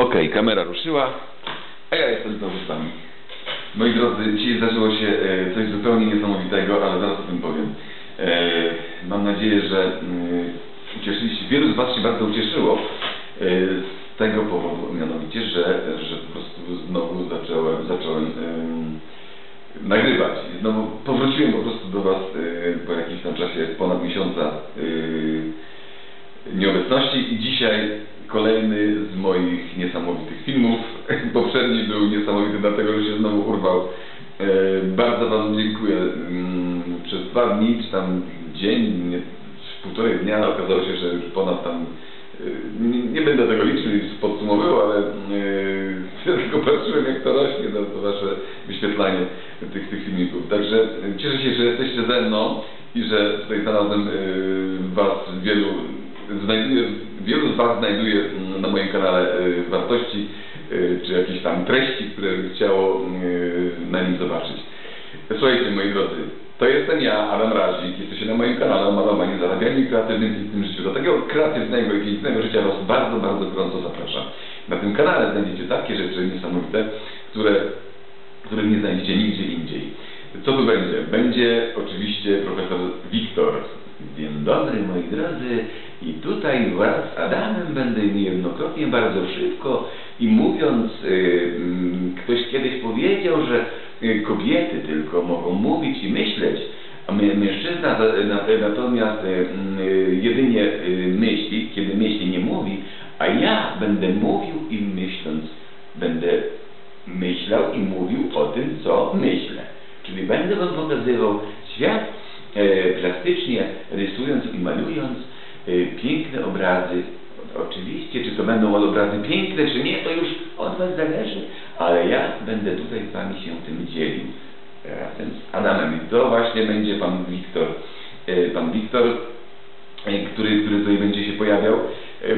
Okej, kamera ruszyła, a ja jestem znowu z wami. Moi drodzy, dzisiaj zdarzyło się e, coś zupełnie niesamowitego, ale zaraz o tym powiem. E, mam nadzieję, że e, ucieszyliście, wielu z was się bardzo ucieszyło e, z tego powodu, mianowicie, że, że po prostu znowu zacząłem, zacząłem em, nagrywać. Znowu powróciłem po prostu do was po jakimś tam czasie, ponad miesiąca nieobecności i dzisiaj kolejny z moich niesamowitych filmów. Poprzedni był niesamowity dlatego, że się znowu urwał. E, bardzo Wam dziękuję. Mm, Przez dwa dni, czy tam dzień, nie, półtorej dnia okazało się, że już ponad tam e, nie, nie będę tego liczył i podsumowywał, ale e, tylko patrzyłem jak to rośnie, no, to Wasze wyświetlanie tych, tych filmików. Także cieszę się, że jesteście ze mną i że tutaj znalazłem Was wielu znajduje, wielu z Was znajduje mm, na moim kanale y, wartości y, czy jakieś tam treści, które by chciało y, na nim zobaczyć. Słuchajcie moi drodzy, to jestem ja, Adam Razik, jesteście na moim kanale o malowaniu, zarabianiu i kreatywnym pięknym życiu. Do takiego kreatywnego i pięknego życia Was bardzo, bardzo gorąco zapraszam. Na tym kanale znajdziecie takie rzeczy niesamowite, które, których nie znajdziecie nigdzie indziej. Co tu będzie? Będzie oczywiście profesor Wiktor. Dobry moi drodzy i tutaj wraz z Adamem będę niejednokrotnie bardzo szybko i mówiąc, y, mm, ktoś kiedyś powiedział, że y, kobiety tylko mogą mówić i myśleć, a mężczyzna natomiast y, y, jedynie myśli, kiedy myśli nie mówi, a ja będę mówił i myśląc będę myślał i mówił o tym, co myślę. Czyli będę Wam pokazywał świat plastycznie, rysując i malując e, piękne obrazy. Oczywiście, czy to będą obrazy piękne, czy nie, to już od Was zależy, ale ja będę tutaj z Wami się tym dzielił razem z Adamem. I to właśnie będzie Pan Wiktor. E, Pan Wiktor e, który, który tutaj będzie się pojawiał, e,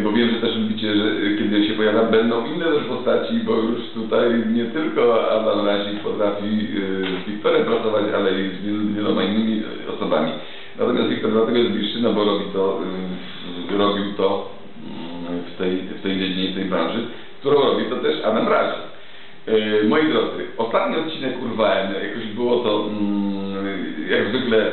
bo wiem, że też lubicie, że e, kiedy się pojawia, będą inne też postaci, bo już tutaj nie tylko Adam Razik potrafi e, z Wiktorem pracować, ale i z wiel- wieloma innymi e, osobami. Natomiast Wiktor dlatego jest bliższy, no bo robi to, e, robił to mm, w tej, w tej dziedzinie, w tej branży, którą robi to też Adam Razik. E, Moi drodzy, ostatni odcinek urwałem, jakoś było to mm, jak zwykle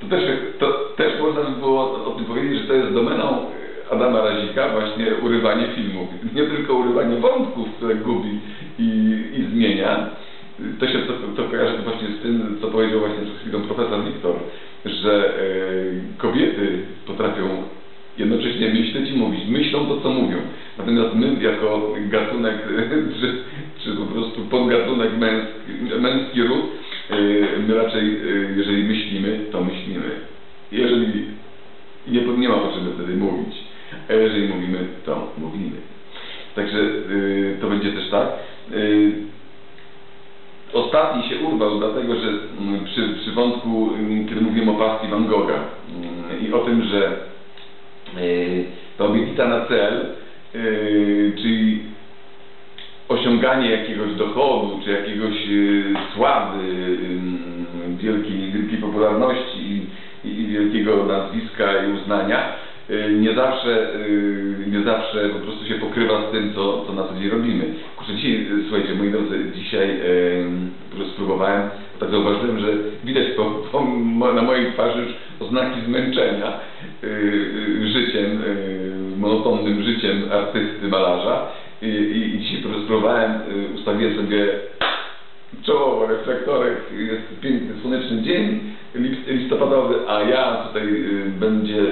to też, to też można by było o tym powiedzieć, że to jest domeną Adama Razika właśnie urywanie filmów. Nie tylko urywanie wątków, które gubi i, i zmienia. To się to, to kojarzy właśnie z tym, co powiedział właśnie przed chwilą profesor Wiktor, że e, kobiety potrafią jednocześnie myśleć i mówić. Myślą to, co mówią. Natomiast my jako gatunek, czy, czy po prostu podgatunek męski, męski ród, yy, my raczej, yy, jeżeli myślimy, to myślimy. Jeżeli nie, nie ma potrzeby wtedy mówić, a jeżeli mówimy, to mówimy. Także yy, to będzie też tak. Yy, Ostatni się urwał, dlatego że mm, przy, przy wątku, mm, kiedy mówiłem o pasji Van Gogha mm, i o tym, że yy, ta obietnica na cel, yy, czyli osiąganie jakiegoś dochodu, czy jakiegoś yy, sławy, wielkiej, wielkiej popularności i, i, wielkiego nazwiska i uznania, nie zawsze, yy, nie zawsze po prostu się pokrywa z tym, co, co na co dzień robimy. Kurczę, dzisiaj, yy, słuchajcie, moi drodzy, dzisiaj prostu spróbowałem, bo tak zauważyłem, że widać po, po, na mojej twarzy już oznaki zmęczenia życiem, monotonnym życiem artysty, malarza. I, i, i dzisiaj po prostu spróbowałem, ustawiłem sobie czoło, reflektorek, jest piękny, słoneczny dzień listopadowy, a ja tutaj y, będzie,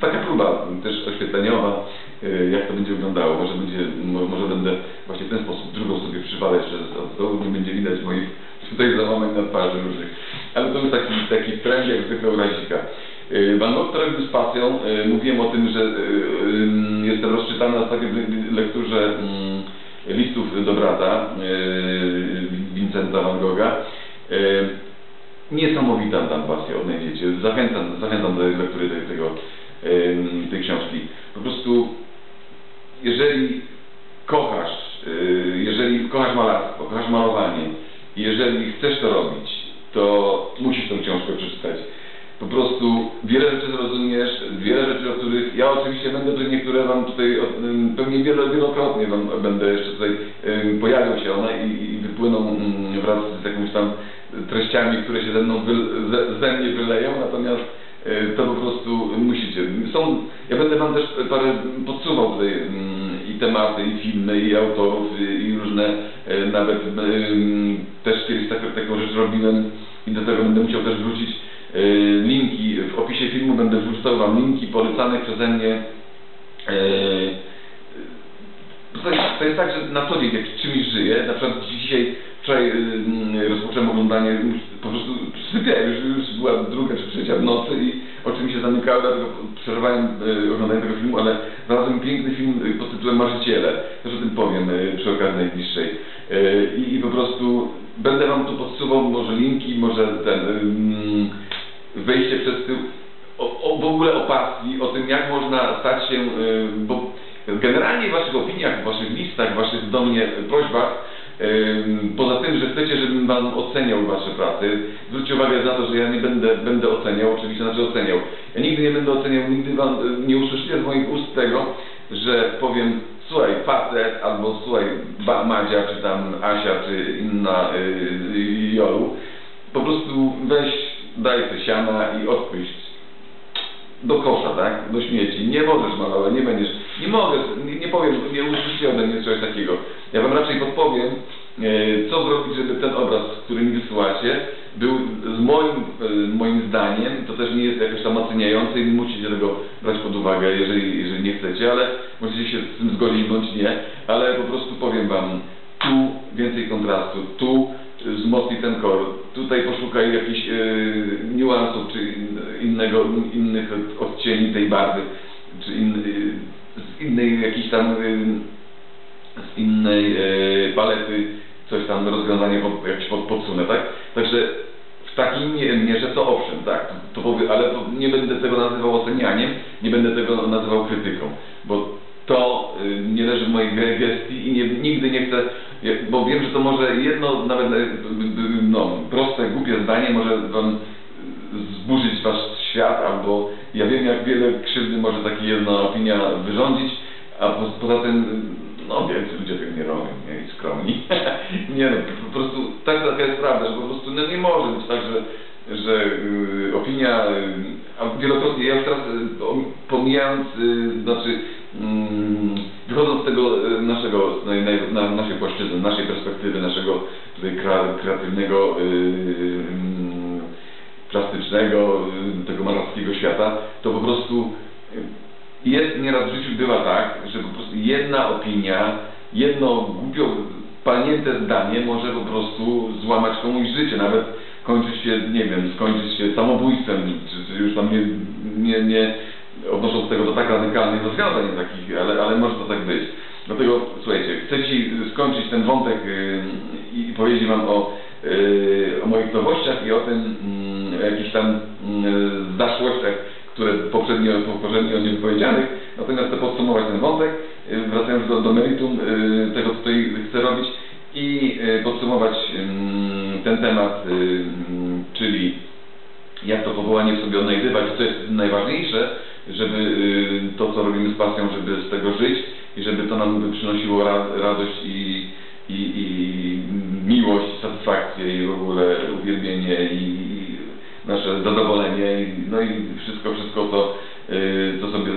to taka próba też oświetleniowa, y, jak to będzie wyglądało, może będzie, mo- może będę właśnie w ten sposób drugą sobie przywalać, że z dołu nie będzie widać moich tutaj załamań na twarzy różnych, ale to jest taki, taki trend jak zwykle u Razika. Y, Van Gogh to z pasją, y, mówiłem o tym, że jestem rozczytany na takiej le- lekturze mm, listów do brata Vincenta van Gogha. Niesamowita tam pasja odnajdziecie. Zachęcam, zachęcam do lektury tego, yy, tej książki. Po prostu, jeżeli kochasz, yy, jeżeli kochasz malarstwo, kochasz malowanie, jeżeli chcesz to robić, to musisz tę książkę przeczytać. po prostu wiele rzeczy zrozumiesz, wiele rzeczy, o których ja oczywiście będę tu niektóre Wam tutaj, pewnie wielo, wielokrotnie Wam będę jeszcze tutaj ym, pojawią się one i, i wypłyną ym, wraz z jakimiś tam treściami, które się ze mną, ze, ze mnie wyleją, natomiast to po prostu musicie. Są, ja będę Wam też parę podsuwał tutaj ym, i tematy, i filmy, i autorów, i, różne, y, nawet ym, też kiedyś tak, taką rzecz robiłem i do tego będę musiał też wrzucić y, linki, w opisie filmu będę wrzucał Wam linki polecane przeze mnie to jest, to jest tak, że na co dzień jak czymś żyję, na przykład dzisiaj, wczoraj y, rozpocząłem oglądanie, po prostu sypiałem, już, już była druga czy trzecia w nocy i oczy mi się zamykały, dlatego przerwałem y, oglądanie tego filmu, ale znalazłem piękny film pod tytułem Marzyciele, też o tym powiem y, przy okazji najbliższej. Y, i, po prostu będę Wam tu podsuwał może linki, może ten ym, wejście przez tył, o, o, w ogóle o pasji, o tym jak można stać się, y, bo generalnie w Waszych opiniach, w Waszych listach, w Waszych do mnie prośbach, poza tym, że chcecie, żebym Wam oceniał Wasze prace, zwróćcie uwagę na to, że ja nie będę, będę oceniał, oczywiście znaczy oceniał. Ja nigdy nie będę oceniał, nigdy Wam y, nie usłyszycie z moich ust tego, że powiem, słuchaj, facet, albo słuchaj, Madzia, czy tam Asia, czy inna y, y, Jolu, po prostu weź, daj te siana i odpuść do kosza, tak? Do śmieci. Nie możesz malować, nie będziesz. Nie mogę, nie, nie powiem, nie usłyszycie ode mnie czegoś takiego. Ja wam raczej podpowiem, e, co zrobić, żeby ten obraz, który mi wysyłacie, był z moim, e, moim zdaniem, to też nie jest jakoś tam oceniające i musicie tego brać pod uwagę, jeżeli, jeżeli nie chcecie, ale możecie się z tym zgodzić bądź nie, ale po prostu powiem wam, tu więcej kontrastu, tu wzmocnij ten kolor, tutaj poszukaj jakichś e, niuansów, czy innego, innych odcieni tej barwy, czy in, e, z innej jakiejś tam, e, z innej palety, coś tam rozwiązanie pod, jakieś pod, podsunę, tak? Także w takiej mie- mierze to owszem, tak, to, to ale to nie będę tego nazywał ocenianiem, nie będę tego nazywał krytyką, bo to nie leży w mojej ge- gestii i nie, nigdy nie chcę, bo wiem, że to może jedno nawet y, no, proste, głupie zdanie może wam zburzyć wasz świat, albo ja wiem jak wiele krzywdy może taka jedna opinia wyrządzić, a po, poza tym no więcej ludzie tego nie robią, nie, i skromni. nie no, po prostu tak, taka jest prawda, że po prostu no, nie może być tak, że że y, opinia, y, a wielokrotnie, ja już teraz y, pomijając, y, znaczy mm, tego y, naszego, na, na, na naszej płaszczyzny, naszej perspektywy, naszego kreatywnego, y, mm, plastycznego, tego malarskiego świata, to po prostu jest nieraz w życiu bywa tak, że po prostu jedna opinia, jedno głupio palnięte zdanie może po prostu złamać komuś życie, nawet kończyć się, nie wiem, skończyć się samobójstwem, czy, czy już tam nie, nie, nie odnosząc do tego do tak radykalnych rozwiązań takich, ale, ale może to tak być. Dlatego, słuchajcie, chcę dzisiaj skończyć ten wątek y, i powiedzieć Wam o, y, o moich nowościach i o tym, mm, jakichś tam y, zaszłościach, które poprzednio, poprzednio nie wypowiedzianych. Natomiast chcę podsumować ten wątek, y, wracając do, do meritum tego, co tutaj chcę robić i podsumować ym, ten temat, czyli jak to powołanie w sobie odnajdywać, co jest najważniejsze, żeby y, to, co robimy z pasją, żeby z tego żyć i żeby to nam przynosiło ra radość i, i, i miłość, satysfakcję i w ogóle uwielbienie i, nasze zadowolenie, no i wszystko, wszystko to, y, co sobie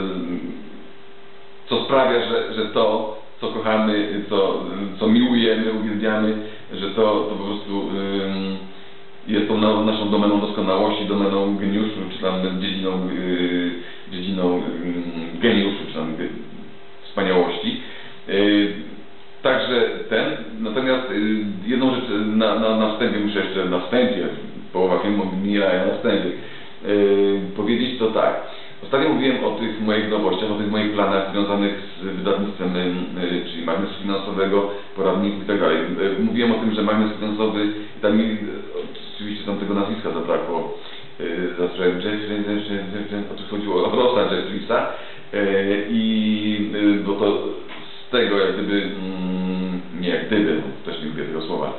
co sprawia, że, że to, co kochamy, co, co miłujemy, uwielbiamy, że to, to po prostu jest tą na, naszą domeną doskonałości, domeną geniuszu, czy tam dziedziną, yy, dziedziną yy, geniuszu, czy tam wspaniałości. Yy, Także ten, natomiast y, jedną rzecz na, na, na wstępie muszę jeszcze, na wstępie, połowa filmu mija na wstępie, y, powiedzieć to tak. Ostatnio mówiłem o tych moich nowościach, o tych moich planach związanych z wydawnictwem, y, y, czyli magnesu finansowego, poradniku i tak dalej. Y, Mówiłem o tym, że magnes finansowy, tam mi, y, oczywiście tam tego nazwiska zabrakło, y, zacząłem Jeff, Jeff, Jeff, Jeff, Jeff, o co chodziło, o Rosa Jeffrisa y, i y, bo to z tego jak gdyby, mm, nie jak gdyby, też nie lubię tego słowa,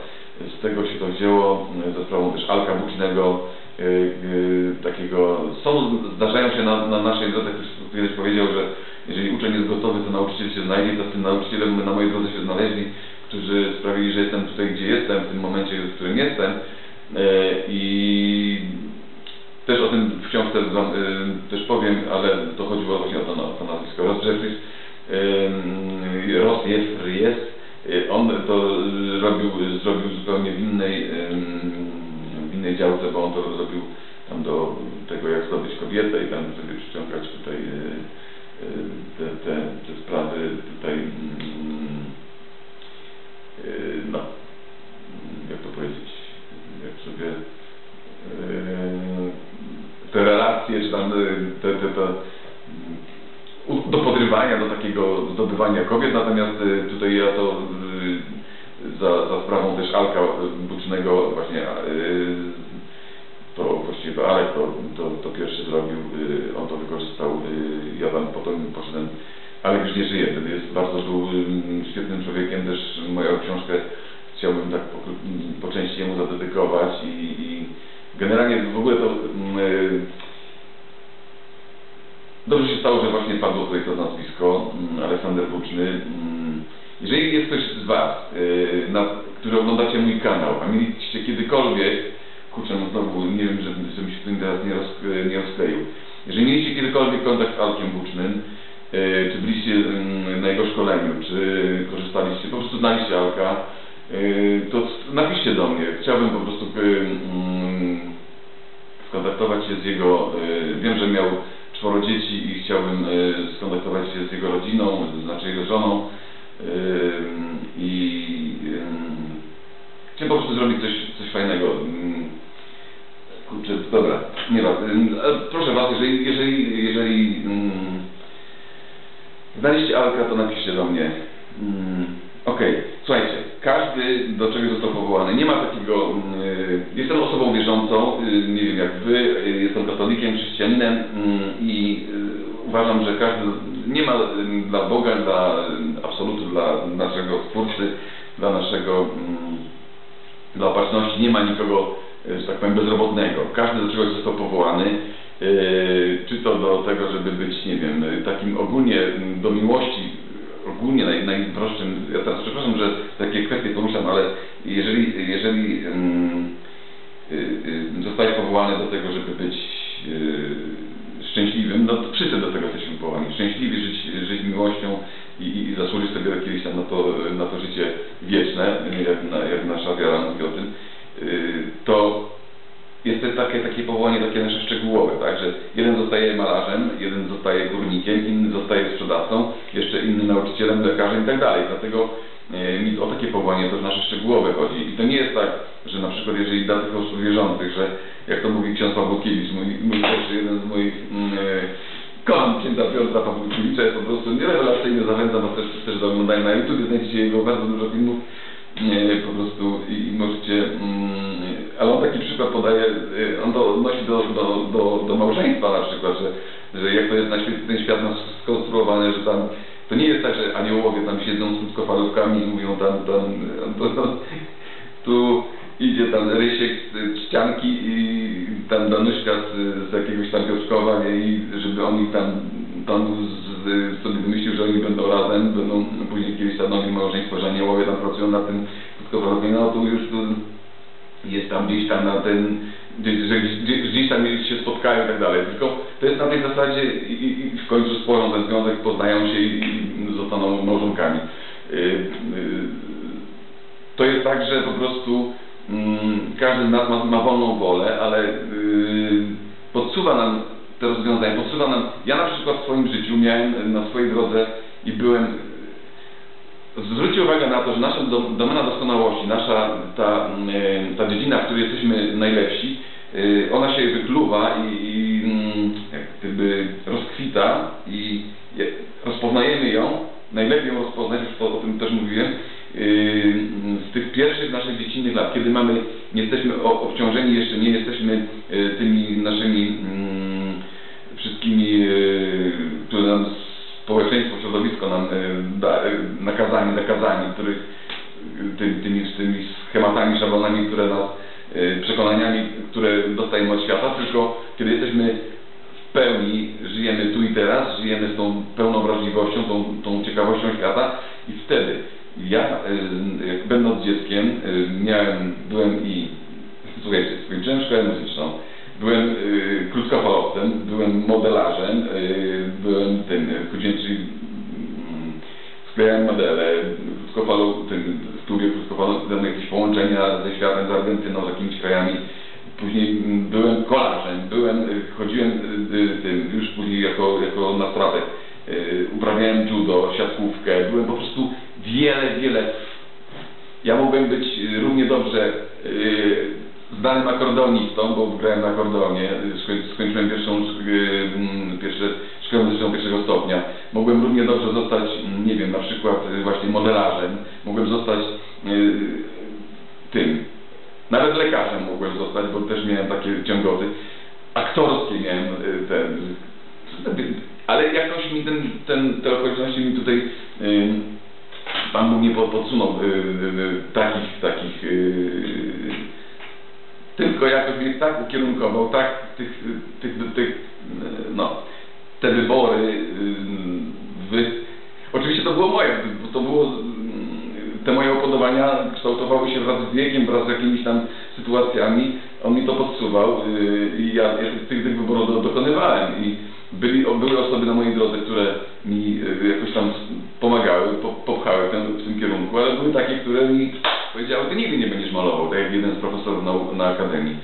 z tego się to wzięło, y, za sprawą też Alka Bucznego, y, takiego, są, zdarzają się na, na naszej drodze, ktoś kiedyś powiedział, że jeżeli uczeń jest gotowy, to nauczyciel się znajdzie, to z tym nauczycielem na mojej drodze się znaleźli, którzy sprawili, że jestem tutaj, gdzie jestem, w tym momencie, w którym jestem i też o tym w książce też powiem, ale to chodziło właśnie o to, o to nazwisko. Rozgrzewczyk Rosjew jest, on to robił, zrobił zupełnie w innej, w innej działce, bo on to zrobił tam do tego, jak zdobyć kobietę i tam sobie przyciągać tutaj te, te, te sprawy tutaj no, jak to powiedzieć, jak sobie te relacje, czy tam te, te, te do podrywania, do takiego zdobywania kobiet, natomiast tutaj ja to za, za sprawą też Alka Bucznego właśnie to właściwie Alek to, to, to pierwszy zrobił, on to wykorzystał, ja tam potem poszedłem, Alek już nie żyje, jest bardzo był świetnym człowiekiem, też moją książkę chciałbym tak po, po części jemu zadedykować i, i generalnie w ogóle to yy, dobrze się stało, że właśnie padło tutaj to nazwisko yy, Aleksander Buczny. Yy, jeżeli jest ktoś z Was, yy, na, którzy oglądacie mój kanał, a mieliście kiedykolwiek, kurczę, no znowu nie wiem, żebym, żebym się tym teraz nie, roz, nie rozkleił, jeżeli mieliście kiedykolwiek kontakt z Alkiem Bucznym, czy byliście na jego szkoleniu, czy korzystaliście, po prostu znaliście Alka, to napiszcie do mnie. Chciałbym po prostu skontaktować się z jego, wiem, że miał czworo dzieci i chciałbym skontaktować się z jego rodziną, znaczy jego żoną i chciałem po prostu zrobić coś, coś fajnego. Kurczę, dobra, nie was. Proszę Was, jeżeli, jeżeli, jeżeli znaliście Alka, to napiszcie do mnie. Okej, okay. słuchajcie, każdy do czegoś został powołany. Nie ma takiego, yy, jestem osobą wierzącą, yy, nie wiem jak wy, yy, jestem katolikiem, chrześcijaninem i uważam, że każdy, nie ma dla Boga, dla absolutu, dla naszego Stwórcy, dla naszego, dla opatrzności, nie ma nikogo, że tak powiem, bezrobotnego. Każdy do czegoś został powołany. Czy to do tego, żeby być, nie wiem, takim ogólnie do miłości, ogólnie naj, najprostszym, ja teraz przepraszam, że takie kwestie poruszam, ale jeżeli, jeżeli um, y, y, zostaje powołany do tego, żeby być y, szczęśliwym, no to wszyscy do tego jesteśmy powołani. Szczęśliwi, żyć, żyć miłością i, i zasłużyć sobie kiedyś tam na to, na to życie wieczne, jak, na, jak nasza wiara mówi o tym, y, to jest to takie, takie powołanie takie nasze szczegółowe, tak, że jeden zostaje malarzem, jeden zostaje górnikiem, inny zostaje sprzedawcą, jeszcze inny nauczycielem, lekarzem i tak dalej. Dlatego e, mi o takie powołanie to nasze szczegółowe chodzi. I to nie jest tak, że na przykład jeżeli dla tych osób wierzących, że jak to mówi ksiądz Pawłkiewicz, mój, mój też jeden z moich mm, e, kocham księdza Piotra Pawłkiewicza, jest po prostu nierewelacyjny, zachęcam Was też, też do oglądania na YouTube, znajdziecie jego bardzo dużo filmów, po prostu i, możecie mm, ale on taki przykład podaje, y, on to odnosi do, do, do, do małżeństwa na przykład, że, że jak to jest na świecie, ten świat nas skonstruowany, że tam to nie jest tak, że aniołowie tam siedzą z krótkofalówkami i mówią tam, tam tu idzie tam Rysiek z ścianki i tam Danuśka z, z jakiegoś tam Piotrkowa i żeby on ich tam Pan z, sobie wymyślił, że oni będą razem, będą później kiedyś stanowić małżeństwo, że aniołowie tam pracują na tym krótkofalówkę, no tu już tu, jest tam gdzieś tam na ten, że gdzieś, gdzieś tam się spotkają i tak dalej. Tylko to jest na tej zasadzie i, i w końcu spłorzą ten związek, poznają się i, i zostaną małżonkami. Yy, yy, to jest tak, że po prostu yy, każdy z nas ma, ma wolną wolę, ale yy, podsuwa nam te rozwiązania, podsuwa nam, ja na przykład w swoim życiu miałem na swojej drodze i byłem zwróćcie uwagę na to, że nasza domena doskonałości, nasza ta, mm, ta dziedzina, w której jesteśmy najlepsi, y, ona się wykluwa i, i mm, gdyby rozkwita i rozpoznajemy ją, najlepiej ją rozpoznać, już o tym też mówiłem, y, z tych pierwszych naszych dziecinnych lat, kiedy mamy, nie jesteśmy obciążeni, jeszcze nie jesteśmy tymi naszymi mm, wszystkimi, które nam społeczeństwo, środowisko nam e, da, e, nakazami, zakazami, których e, tymi, tymi, schematami, szablonami, które nas przekonaniami, które dostajemy od świata, tylko kiedy jesteśmy w pełni, żyjemy tu i teraz, żyjemy z tą pełną wrażliwością, tą, tą ciekawością świata i wtedy ja, jak będąc dzieckiem, miałem, byłem i, słuchajcie, skończyłem szkołę muzyczną, byłem y, krótkofalowcem, byłem modelarzem, y, byłem tym, chodziłem, czyli mm, sklejałem modele, krótkofalą, tym, studiów krótkofalowcem, jakieś połączenia ze światem, z Argentyną, z jakimiś krajami. Później mm, byłem kolarzem, byłem, y, chodziłem y, y, tym, już później jako, jako nastolatek, y, uprawiałem judo, siatkówkę, byłem po prostu wiele, wiele ja mogłem być y, równie dobrze y, znanym akordonistą, bo grałem na akordeonie, skoń- skończyłem pierwszą, y, mm, pierwsze, szkołę muzyczną pierwszego stopnia. Mogłem równie dobrze zostać, mm, nie wiem, na przykład y, właśnie modelarzem, mogłem zostać y, tym, nawet lekarzem mogłem zostać, bo też miałem takie ciągoty. Aktorskie miałem y, ten, ale jakoś mi ten, ten, te okoliczności mi tutaj Pan Bóg nie po- podsunął takich, takich tylko jakoś mnie tak ukierunkował, tak tych, tych, tych no, te wybory, wy... oczywiście to było moje, bo to było, te moje upodobania kształtowały się wraz z wiekiem, wraz z jakimiś tam sytuacjami, on mi to podsuwał y, i ja, ja tych, tych wyborów do, dokonywałem. I byli, były osoby na mojej drodze, które mi y, jakoś tam pomagały, po, popchały w tym, w tym kierunku, ale były takie, które mi powiedziały, ty nigdy nie będziesz malował, tak jak jeden z profesorów na, na akademii.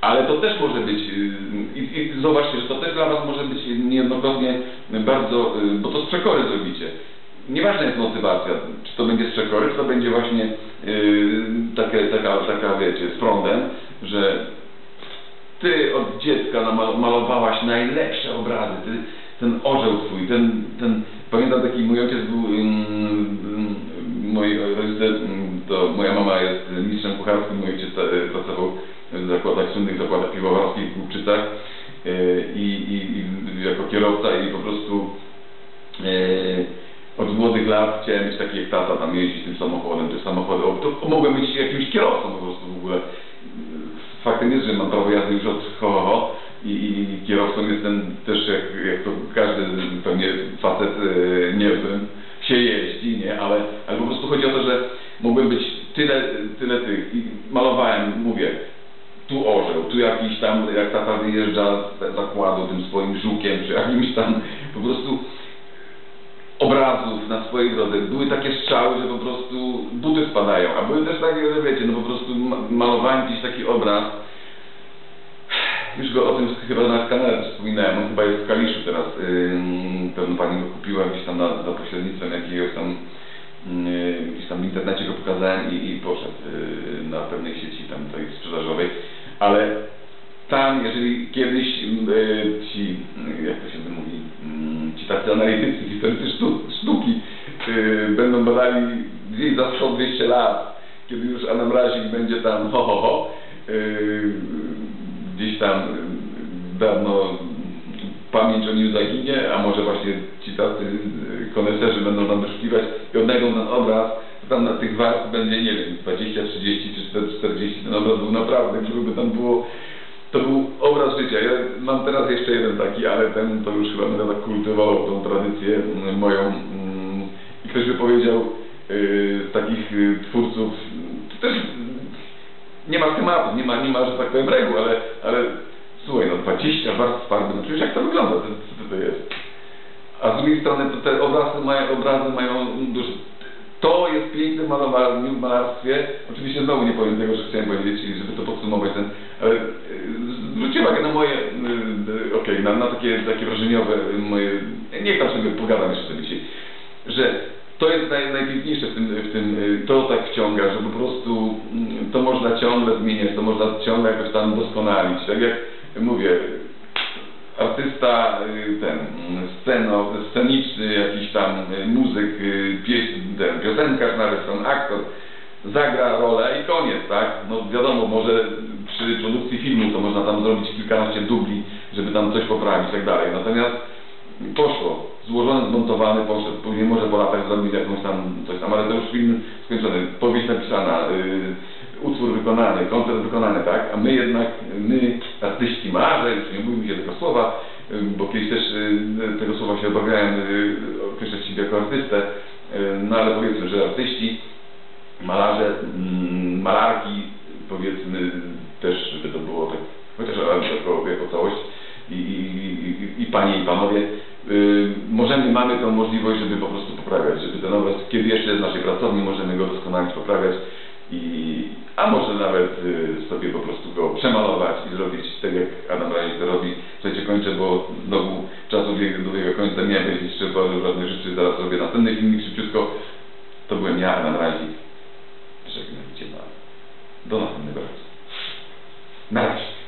Ale to też może być, y, i, i zobaczcie, że to też dla Was może być niejednokrotnie bardzo, y, bo to z przekory zrobicie. Nieważna jest motywacja, czy to będzie z przekory, czy to będzie właśnie yy, takie, taka, taka, wiecie, z prądem, że ty od dziecka malowałaś najlepsze obrazy, ty, ten orzeł twój, ten, ten, pamiętam taki, mój ojciec był, ym, ym, moi rodzice, ym, to moja mama jest mistrzem kucharskim, mój ojciec e, pracował w zakładach, słynnych zakładach piwowarskich w Głubczycach e, i, i, i jako kierowca i po prostu e, od młodych lat chciałem być taki jak tata, tam jeździć tym samochodem, czy samochodem, to mogłem być jakimś kierowcą po prostu w ogóle. Faktem jest, że mam prawo jazdy już od ho, ho, ho i, i kierowcą jestem też jak, jak to każdy pewnie facet e, niezłym się jeździ, nie? Ale, ale po prostu chodzi o to, że mogłem być tyle, tyle tych i malowałem, mówię, tu orzeł, tu jakiś tam, jak tata wyjeżdża z zakładu tym swoim żukiem, czy jakimś tam po prostu obrazów na swojej drodze. Były takie strzały, że po prostu buty spadają, a były też takie, że wiecie, no po prostu ma- malowałem jakiś taki obraz. Już go o tym chyba na kanale wspominałem, on chyba jest w Kaliszu teraz. Ym, pewno pani go kupiła gdzieś tam na, za pośrednictwem jakiegoś tam yy, gdzieś tam w internecie go pokazałem i, i poszedł yy, na pewnej sieci tam tej sprzedażowej. Ale tam, jeżeli kiedyś yy, ci, jak to się mówi, yy, ci tacy analitycy, historycy sztu, sztuki będą badali gdzieś za 100-200 lat, kiedy już Anamrazik będzie tam ho ho ho, gdzieś tam dawno pamięć o nim zaginie, a może właśnie ci tacy yy, koneserzy będą tam wyszukiwać i odnajdą ten obraz, tam na tych warstw będzie, nie wiem, 20, 30 czy 40, ten obraz był naprawdę gruby, tam było to był obraz życia. Ja mam teraz jeszcze jeden taki, ale ten to już chyba będę tak kultywował tą tradycję mm, moją. mm, I ktoś by powiedział yy, takich yy, twórców, też nie ma schematów, nie ma, nie ma, że tak powiem reguł, ale, ale słuchaj, no 20 warstw no przecież jak to wygląda, co, co to jest? A z drugiej strony to te obrazy mają, obrazy mają. To jest piękne malowanie w malarstwie. Oczywiście znowu nie powiem tego, że chciałem powiedzieć, żeby to podsumować ten, ale y, zwróćcie uwagę na moje, y, okej, na, na takie, takie wrażeniowe moje, niech tam sobie pogadam jeszcze sobie dzisiaj, że to jest naj, najpiękniejsze w tym, w tym, y, to tak wciąga, że po prostu mm, to można ciągle zmieniać, to można ciągle jakoś tam doskonalić. Tak jak mówię, artysta y, ten, sceno, sceniczny, jakiś tam y, muzyk, y, pieśń, ten, piosenkarz ten aktor, zagra rolę i koniec, tak? No wiadomo, może przy produkcji filmu to można tam zrobić kilkanaście dubli, żeby tam coś poprawić i tak dalej. Natomiast poszło, złożony, zmontowany, poszedł, później może po latach zrobić jakąś tam coś tam, ale to już film skończony, powieść napisana, utwór wykonany, koncert wykonany, tak? A my jednak, my artyści malarze, już nie bójmy się tego słowa, bo kiedyś też tego słowa się obawiałem y, określać siebie jako artystę, no ale powiedzmy, że artyści, malarze, malarki, powiedzmy też, żeby to było tak, chociaż jako, jako całość i, i, i, panie i panowie, możemy, mamy tą możliwość, żeby po prostu poprawiać, żeby ten obraz, kiedy jeszcze jest w naszej pracowni, możemy go doskonalić, poprawiać i, a może nawet y, sobie po prostu go przemalować i zrobić tak jak Adam Razik to robi. Słuchajcie, kończę, bo znowu czasu biega do jego końca, miałem jeszcze bardzo ważne rzeczy, zaraz robię następny filmik szybciutko. To byłem ja, Adam Razik. Żegnam Cię, do następnego razu. Na razie.